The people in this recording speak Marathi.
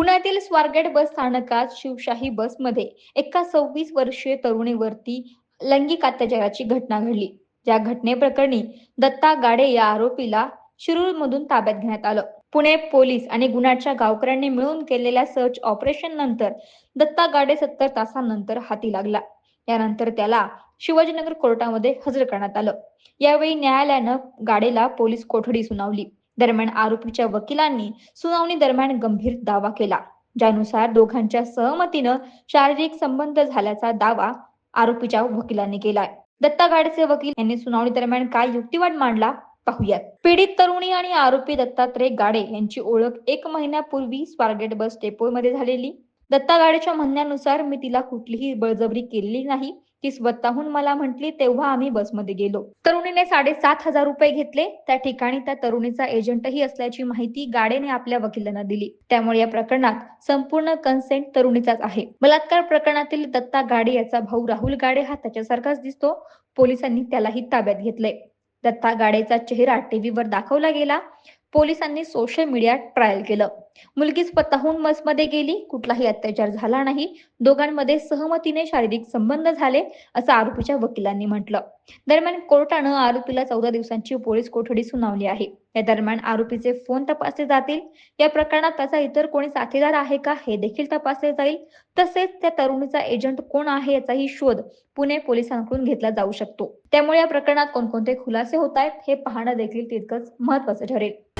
पुण्यातील स्वारगेट बस स्थानकात शिवशाही बसमध्ये एका सव्वीस वर्षीय तरुणीवरती लैंगिक अत्याचाराची घटना घडली. या घटनेप्रकरणी दत्ता गाडे या आरोपीला शिरूरमधून ताब्यात घेण्यात आलं. पुणे पोलीस आणि गुन्ह्याच्या गावकऱ्यांनी मिळून केलेल्या सर्च ऑपरेशन नंतर दत्ता गाडे सत्तर तासांनंतर हाती लागला. यानंतर त्याला शिवाजीनगर कोर्टामध्ये हजर करण्यात आलं. यावेळी न्यायालयानं गाडेला पोलीस कोठडी सुनावली. दरम्यान आरोपीच्या वकिलांनी सुनावणी दरम्यान गंभीर दावा केला. ज्यानुसार दोघांच्या सहमतीनं शारीरिक संबंध झाल्याचा दावा आरोपीच्या वकिलांनी केलाय. दत्ता गाडचे वकील यांनी सुनावणी दरम्यान काय युक्तिवाद मांडला पाहूयात. पीडित तरुणी आणि आरोपी दत्तात्रय गाडे यांची ओळख एक महिन्यापूर्वी स्वारगेट बस डेपोमध्ये झालेली. दत्ता गाडेच्या म्हणण्यानुसार मी तिला कुठलीही बळजबरी केलेली नाही. ती स्वतःहून मला म्हटली तेव्हा आम्ही बसमध्ये गेलो. तरुणीने साडेसात हजार रुपये घेतले. त्या ठिकाणी त्या तरुणीचा एजंटही असल्याची माहिती गाडेने आपल्या वकिलांना दिली. त्यामुळे या प्रकरणात संपूर्ण कन्सेंट तरुणीचाच आहे. बलात्कार प्रकरणातील दत्ता गाडे याचा भाऊ राहुल गाडे हा त्याच्यासारखाच दिसतो. पोलिसांनी त्यालाही ताब्यात घेतले दत्ता गाडेचा चेहरा टीव्हीवर दाखवला गेला. पोलिसांनी सोशल मीडियात ट्रायल केलं. मुलगी स्वतःहून मसमध्ये गेली. कुठलाही अत्याचार झाला नाही. दोघांमध्ये सहमतीने शारीरिक संबंध झाले असं आरोपीच्या वकिलांनी म्हटलं. दरम्यान कोर्टानं आरोपीला चौदा दिवसांची पोलीस कोठडी सुनावली आहे. या दरम्यान आरोपीचे फोन तपासले जातील. या प्रकरणात त्याचा इतर कोणी साथीदार आहे का हे देखील तपासले जाईल. तसेच त्या तरुणीचा एजंट कोण आहे याचाही शोध पुणे पोलिसांकडून घेतला जाऊ शकतो. त्यामुळे या प्रकरणात कोणकोणते खुलासे होत आहेत हे पाहणं देखील तितकंच महत्वाचं ठरेल.